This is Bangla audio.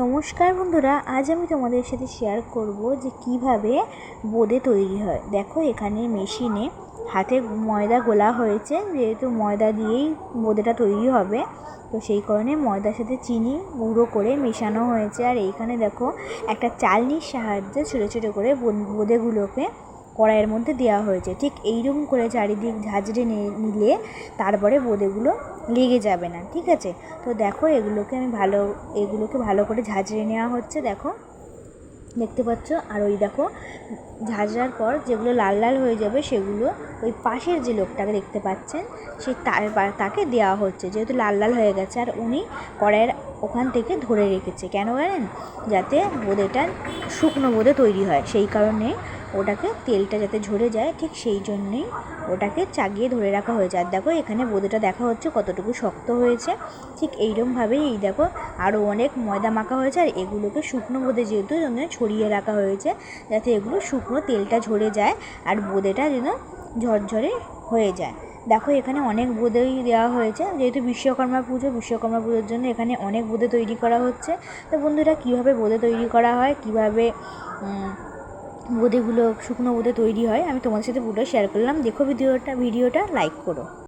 নমস্কার বন্ধুরা, আজ আমি তোমাদের সাথে শেয়ার করব যে কীভাবে বোঁদে তৈরি হয়। দেখো, এখানে মেশিনে হাতে ময়দা গোলা হয়েছে, যেহেতু ময়দা দিয়েই বোঁদেটা তৈরি হবে, তো সেই কারণে ময়দার সাথে চিনি গুঁড়ো করে মেশানো হয়েছে। আর এইখানে দেখো, একটা চালনির সাহায্যে ছোটো ছোটো করে বোঁদেগুলোকে কড়াইয়ের মধ্যে দেওয়া হয়েছে। ঠিক এইরকম করে চারিদিক ঝাঁঝরে নিলে তারপরে বোঁদেগুলো লেগে যাবে না। ঠিক আছে? তো দেখো এগুলোকে আমি ভালো, এগুলোকে ভালো করে ঝাঁঝরে নেওয়া হচ্ছে। দেখো দেখতে পাচ্ছ? আর ওই দেখো, ঝাঁঝরার পর যেগুলো লাল লাল হয়ে যাবে সেগুলো ওই পাশের যে লোকটাকে দেখতে পাচ্ছেন সেই তাকে দেওয়া হচ্ছে। যেহেতু লাল লাল হয়ে গেছে, আর উনি কড়াইয়ের ওখান থেকে ধরে রেখেছে। কেন জানেন? যাতে বোঁদেটা শুকনো বোঁদে তৈরি হয়। সেই কারণে ওটাকে তেলটা যাতে ঝরে যায়, ঠিক সেই জন্যেই ওটাকে চাগিয়ে ধরে রাখা হয়েছে। আর দেখো, এখানে বোঁদেটা দেখা হচ্ছে কতটুকু শক্ত হয়েছে। ঠিক এইরকমভাবেই এই দেখো আরও অনেক ময়দা মাখা হয়েছে। আর এগুলোকে শুকনো বোঁদে যেহেতু ছড়িয়ে রাখা হয়েছে যাতে এগুলো শুকনো তেলটা ঝরে যায় আর বোঁদেটা যেন ঝরঝরে হয়ে যায়। দেখো, এখানে অনেক বোঁদেই দেওয়া হয়েছে। যেহেতু বিশ্বকর্মা পুজো, বিশ্বকর্মা পুজোর জন্য এখানে অনেক বোঁদে তৈরি করা হচ্ছে। তো বন্ধুরা, কীভাবে বোঁদে তৈরি করা হয়, কীভাবে বোঁদেগুলো, শুকনো বোঁদে তৈরি হয়, আমি তোমাদের সাথে পুরো শেয়ার করলাম। দেখো ভিডিওটা ভিডিওটা লাইক করো।